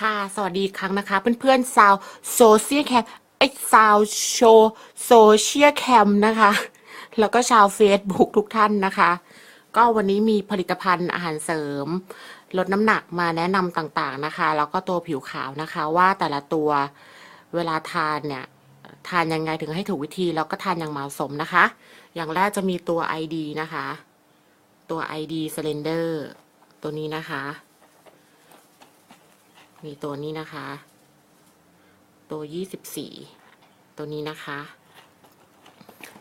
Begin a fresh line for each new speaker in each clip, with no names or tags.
ค่ะ สวัสดีครั้งนะคะ เพื่อนๆซาวโซเชียลแคมไอซาวโชโซเชียลแคมนะคะ แล้วก็ชาว Facebook ทุกท่านนะคะ ก็วันนี้มีผลิตภัณฑ์อาหารเสริม ลดน้ำหนักมาแนะนำต่างๆนะคะ แล้วก็ตัวผิวขาวนะคะ ว่าแต่ละตัวเวลาทานเนี่ย ทานยังไงถึงให้ถูกวิธี แล้วก็ทานอย่างเหมาะสมนะคะ อย่างแรกจะมีตัว ID นะคะ ตัว ID Slender ตัวนี้นะคะ มีตัวนี้นะคะ ตัวยี่สิบสี่ตัวนี้นะคะ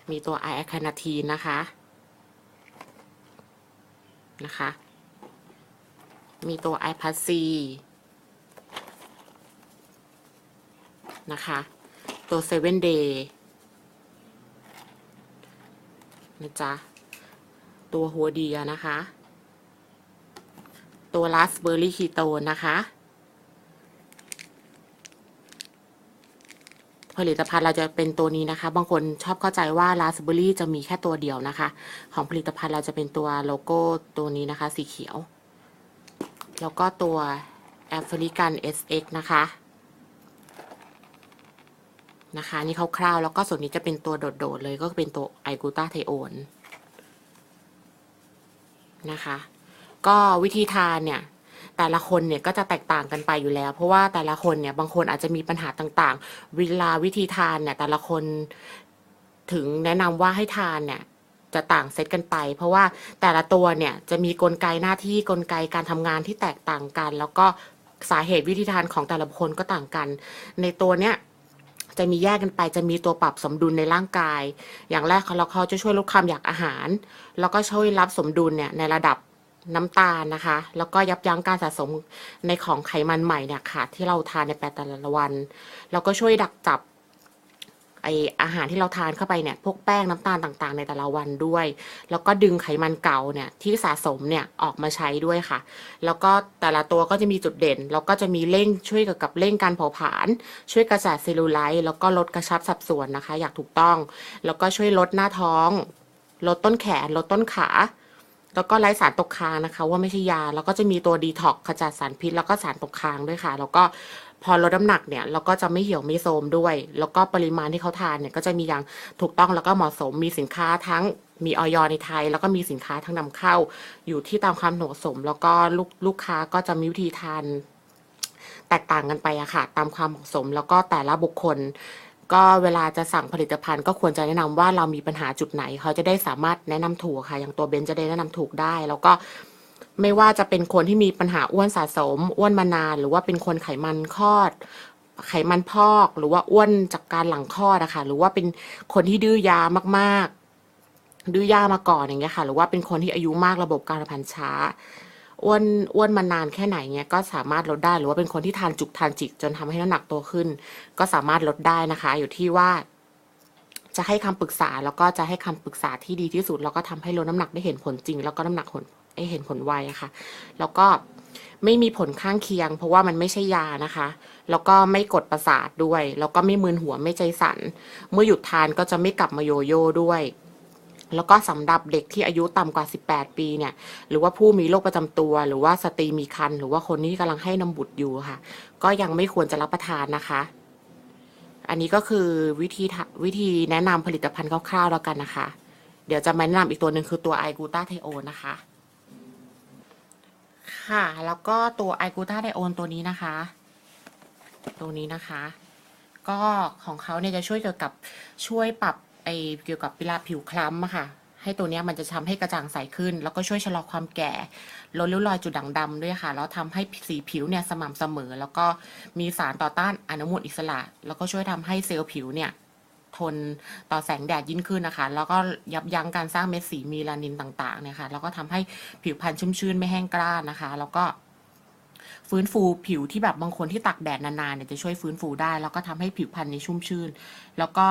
มีตัวไอแอคานาทีนนะคะ นะคะ มีตัวไอพัซีนะคะ ตัวเซเว่นเดย์นะจ๊ะ ตัวหัวเดียนะคะ ตัวราสเบอร์รี่คีโตนนะคะ ผลิตภัณฑ์เราจะเป็นตัวนี้นะคะ บางคนชอบเข้าใจว่าราสเบอร์รี่จะมีแค่ตัวเดียวนะคะ ของผลิตภัณฑ์เราจะเป็นตัวโลโก้ตัวนี้นะคะ สีเขียว แล้วก็ตัวแอฟริกัน SX นะคะนะคะนี่คร่าวๆแล้วก็ส่วนนี้จะเป็นตัวโดดๆเลยก็เป็นตัวไอกูตาไทโอนนะคะ ก็วิธีทานเนี่ย แต่ละคนเนี่ยก็จะแตกต่างกันไปอยู่แล้ว เพราะว่าแต่ละคนเนี่ยบางคนอาจจะมีปัญหาต่างๆ เวลาวิธีทานเนี่ยแต่ละคนถึงแนะนำว่าให้ทานเนี่ยจะต่างเซตกันไป เพราะว่าแต่ละตัวเนี่ยจะมีกลไกหน้าที่กลไกการทำงานที่แตกต่างกัน แล้วก็สาเหตุวิธีทานของแต่ละคนก็ต่างกัน ในตัวเนี้ยจะมีแยกกันไปจะมีตัวปรับสมดุลในร่างกาย อย่างแรกเขาเขาจะช่วยลดความอยากอาหาร แล้วก็ช่วยรับสมดุลเนี่ยในระดับ น้ำตาลนะคะ แล้วก็ยับยั้งการสะสมในของไขมันใหม่เนี่ยค่ะ ที่เราทานในแต่ละวัน แล้วก็ช่วยดักจับไออาหารที่เราทานเข้าไปเนี่ยพวกแป้งน้ำตาลต่างๆ ในแต่ละวันด้วย แล้วก็ดึงไขมันเก่าเนี่ยที่สะสมเนี่ยออกมาใช้ด้วยค่ะ แล้วก็แต่ละตัวก็จะมีจุดเด่น แล้วก็จะมีเร่งช่วยเกี่ยวกับเร่งการเผาผลาญช่วยกระจัดเซลลูไลท์แล้วก็ลดกระชับสัดส่วนนะคะ อยางถูกต้อง แล้วก็ช่วยลดหน้าท้อง ลดต้นแขน ลดต้นขา แล้วก็ไร้สารตกค้างนะคะ ว่าไม่ใช่ยา แล้วก็จะมีตัวดีท็อกขจัดสารพิษ แล้วก็สารตกค้างด้วยค่ะ แล้วก็พอลดน้ำหนักเนี่ยเราก็จะไม่เหี่ยวไม่โทมด้วย แล้วก็ปริมาณที่เขาทานเนี่ยก็จะมีอย่างถูกต้องแล้วก็เหมาะสมมีสินค้าทั้งมีออยในไทย แล้วก็มีสินค้าทั้งนำเข้า อยู่ที่ตามความเหมาะสม แล้วก็ลูกลูกค้าก็จะมีวิธีทานแตกต่างกันไปอะค่ะ ตามความเหมาะสม แล้วก็แต่ละบุคคล ก็เวลาจะสั่งผลิตภัณฑ์ก็ควรจะแนะนำว่าเรามีปัญหาจุดไหน เขาจะได้สามารถแนะนำถูกค่ะ อย่างตัวเบนจะได้แนะนำถูกได้ แล้วก็ไม่ว่าจะเป็นคนที่มีปัญหาอ้วนสะสม อ้วนมานาน หรือว่าเป็นคนไขมันคลอด ไขมันพอก หรือว่าอ้วนจากการหลังคลอดอะค่ะ หรือว่าเป็นคนที่ดื้อยามาก ๆ ดื้อยามาก่อนอย่างเงี้ยค่ะ หรือว่าเป็นคนที่อายุมากระบบการพันช้า อ้วนอ้วนมานานแค่ไหนเงี้ยก็สามารถลดได้หรือว่าเป็นคนที่ทานจุกทานจิกจนทำให้น้ำหนักโตขึ้น ก็สามารถลดได้นะคะ อยู่ที่ว่าจะให้คำปรึกษาแล้วก็จะให้คำปรึกษาที่ดีที่สุด แล้วก็ทำให้ลดน้ำหนักได้เห็นผลจริง แล้วก็น้ำหนักผลให้เห็นผลไวอะค่ะ แล้วก็ไม่มีผลข้างเคียง เพราะว่ามันไม่ใช่ยานะคะ แล้วก็ไม่กดประสาทด้วย แล้วก็ไม่มึนหัวไม่ใจสั่นเมื่อหยุดทานก็จะไม่กลับมาโยโย่ด้วย แล้วก็สำหรับเด็กที่อายุต่ำกว่า 18 ปีเนี่ย หรือว่าผู้มีโรคประจำตัว หรือว่าสตรีมีครรภ์หรือว่าคนที่กำลังให้นมบุตรอยู่ค่ะ ก็ยังไม่ควรจะรับประทานนะคะ อันนี้ก็คือวิธีวิธีแนะนำผลิตภัณฑ์คร่าวๆแล้วกันนะคะ เดี๋ยวจะมาแนะนำอีกตัวหนึ่งคือตัวไอกูตาไทโอนนะคะ ค่ะ แล้วก็ตัวไอกูตาไทโอนตัวนี้นะคะ ตัวนี้นะคะ ก็ของเขาเนี่ยจะช่วยเกี่ยวกับช่วยปรับ ไอเกี่ยวกับเวลาผิวคล้ำอะค่ะ ให้ตัวนี้มันจะทำให้กระจ่างใสขึ้น แล้วก็ช่วยชะลอความแก่ลดริ้วรอยจุดด่างดำด้วยค่ะ แล้วทำให้สีผิวเนี่ยสม่ำเสมอ แล้วก็มีสารต่อต้านอนุมูลอิสระ แล้วก็ช่วยทำให้เซลล์ผิวเนี่ยทนต่อแสงแดดยิ่งขึ้นนะคะ แล้วก็ยับยั้งการสร้างเม็ดสีมีลานินต่างๆเนี่ยค่ะ แล้วก็ทำให้ผิวพรรณชุ่มชื่นไม่แห้งกร้านนะคะ แล้วก็ฟื้นฟูผิวที่แบบบางคนที่ตากแดดนานๆเนี่ยจะช่วยฟื้นฟูได้ แล้วก็ทำให้ผิวพรรณในชุ่มชื่นแล้วก็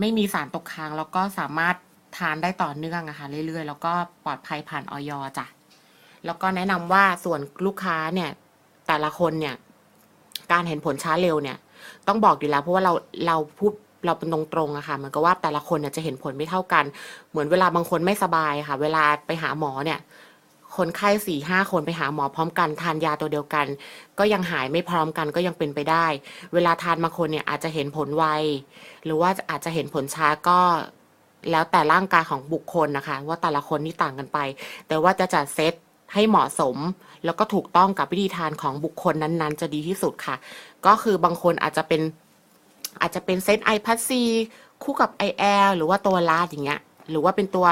ไม่มีสารตกค้าง แล้วก็สามารถทานได้ต่อเนื่องอะค่ะเรื่อยๆ แล้วก็ปลอดภัยผ่านออยจ้ะแล้วก็แนะนำว่าส่วนลูกค้าเนี่ย แต่ละคนเนี่ย การเห็นผลช้าเร็วเนี่ย ต้องบอกอยู่แล้ว เพราะว่าเราเราพูดเราเป็นตรงๆอะค่ะเหมือนกับว่าแต่ละคนเนี่ยจะเห็นผลไม่เท่ากัน เหมือนเวลาบางคนไม่สบายค่ะ เวลาไปหาหมอเนี่ย คนไข้สี่ห้าคนไปหาหมอพร้อมกันทานยาตัวเดียวกัน ก็ยังหายไม่พร้อมกันก็ยังเป็นไปได้ เวลาทานบางคนเนี่ยอาจจะเห็นผลไว หรือว่าอาจจะเห็นผลช้าก็แล้วแต่ร่างกายของบุคคลนะคะ ว่าแต่ละคนนี่ต่างกันไป แต่ว่าจะจัดเซตให้เหมาะสม แล้วก็ถูกต้องกับวิธีทานของบุคคลนั้นๆ จะดีที่สุดค่ะ ก็คือบางคนอาจจะเป็นอาจจะเป็นเซตไอพัซซีคู่กับไอแอลหรือว่าตัวลาดอย่างเงี้ย หรือว่าเป็นตัว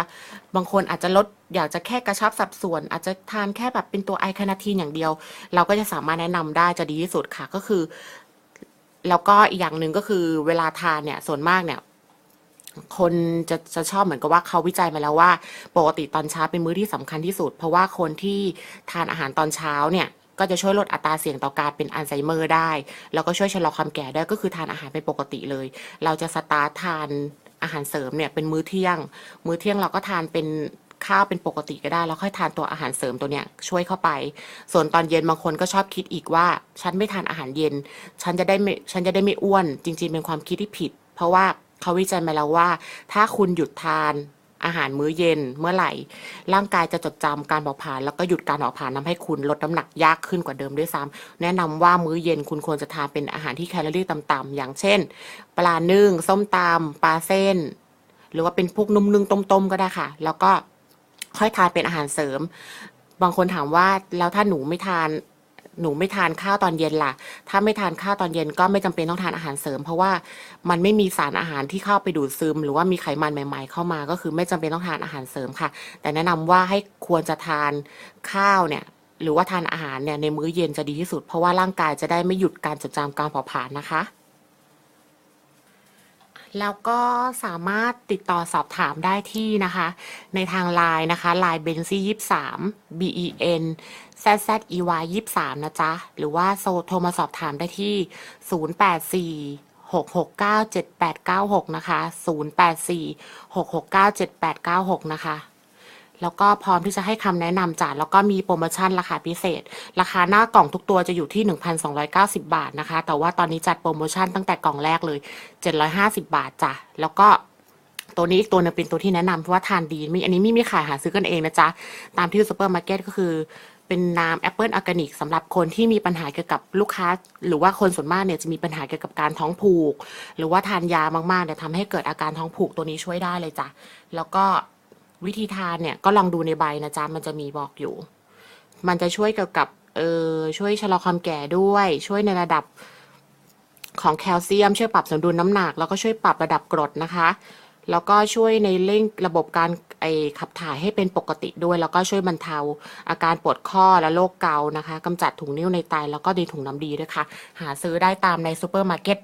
บางคนอาจจะลดอยากจะแค่กระชับสัดส่วน อาจจะทานแค่แบบเป็นตัวไอคานาทีนอย่างเดียว เราก็จะสามารถแนะนำได้จะดีที่สุดค่ะก็คือ แล้วก็อีกอย่างหนึ่งก็คือเวลาทานเนี่ยส่วนมากเนี่ยคนจะจะชอบเหมือนกับว่าเขาวิจัยมาแล้วว่า ปกติตอนเช้าเป็นมื้อที่สำคัญที่สุด เพราะว่าคนที่ทานอาหารตอนเช้าเนี่ยก็จะช่วยลดอัตราเสี่ยงต่อการเป็นอัลไซเมอร์ได้ แล้วก็ช่วยชะลอความแก่ได้ก็คือทานอาหารเป็นปกติเลย เราจะสตาร์ททาน อาหารเสริมเนี่ยเป็นมื้อเที่ยง มื้อเที่ยงเราก็ทานเป็นข้าวเป็นปกติก็ได้ แล้วค่อยทานตัวอาหารเสริมตัวเนี้ยช่วยเข้าไป ส่วนตอนเย็นบางคนก็ชอบคิดอีกว่า ฉันไม่ทานอาหารเย็น ฉันจะได้ไม่ฉันจะได้ไม่อ้วน จริง ๆ เป็นความคิดที่ผิด เพราะว่าเขาวิจัยมาแล้วว่า ถ้าคุณหยุดทาน อาหารมื้อเย็นเมื่อไหร่ ร่างกายจะจดจำการเผาผลาญแล้วก็หยุดการเผาผลาญทำให้คุณลดน้ำหนักยากขึ้นกว่าเดิมด้วยซ้ำแนะนำว่ามื้อเย็นคุณควรจะทานเป็นอาหารที่แคลอรี่ต่ำๆอย่างเช่น ปลานึ่งส้มตำปลาเส้น หรือว่าเป็นพวกนุ่มนึ่งต้มๆก็ได้ค่ะ แล้วก็ค่อยทานเป็นอาหารเสริม บางคนถามว่าแล้วถ้าหนูไม่ทาน หนูไม่ทานข้าวตอนเย็นล่ะ ถ้าไม่ทานข้าวตอนเย็นก็ไม่จำเป็นต้องทานอาหารเสริม เพราะว่ามันไม่มีสารอาหารที่เข้าไปดูดซึม หรือว่ามีไขมันใหม่ ๆ เข้ามาก็คือไม่จำเป็นต้องทานอาหารเสริมค่ะ แต่แนะนำว่าให้ควรจะทานข้าวเนี่ยหรือว่าทานอาหารเนี่ยในมื้อเย็นจะดีที่สุด เพราะว่าร่างกายจะได้ไม่หยุดการจดจำการเผาผลาญนะคะ แล้วก็สามารถติดต่อสอบถามได้ที่นะคะ ในทางไลน์นะคะไลน์เบนซี่ยี่สาม B E N Z Z E Y ยี่สามนะจ๊ะ หรือว่าโซโทรมาสอบถามได้ที่ศูนย์แปดสี่หกหกเก้าเจ็ดแปดเก้าหกนะคะศูนย์แปดสี่หกหกเก้าเจ็ดแปดเก้าหกนะคะ แล้วก็พร้อมที่จะให้คำแนะนำจ้ะแล้วก็มีโปรโมชั่นราคาพิเศษ ราคาหน้ากล่องทุกตัวจะอยู่ที่ 1,290 บาทนะคะ แต่ว่าตอนนี้จัดโปรโมชั่นตั้งแต่กล่องแรกเลย 750 บาทจ้ะแล้วก็ตัวนี้อีกตัวหนึงเป็นตัวที่แนะนำเพราะว่าทานดีมีอันนี้ไม่มีขายหาซื้อกันเองนะจ๊ะ ตามที่ซูเปอร์มาร์เก็ตก็คือเป็นน้ำแอปเปิลออร์แกนิกสำหรับคนที่มีปัญหาเกี่ยวกับลูกค้า หรือว่าคนส่วนมากเนี่ยจะมีปัญหาเกี่ยวกับการท้องผูก หรือว่าทานยามากๆเนี่ยทำให้เกิดอาการท้องผูกตัวนี้ช่วยได้เลยจ้ะแล้วก็ วิธีทานเนี่ยก็ลองดูในใบนะจ๊ะมันจะมีบอกอยู่ มันจะช่วยเกี่ยวกับเออช่วยชะลอความแก่ด้วย ช่วยในระดับของแคลเซียม ช่วยปรับสมดุลน้ำหนัก แล้วก็ช่วยปรับระดับกรดนะคะ แล้วก็ช่วยในเร่งระบบการไอขับถ่ายให้เป็นปกติด้วย แล้วก็ช่วยบรรเทา อาการปวดข้อและโรคเกาต์นะคะกำจัดถุงนิ่วในไตแล้วก็ในถุงน้ำดีด้วยค่ะ หาซื้อได้ตามในซูเปอร์มาร์เก็ต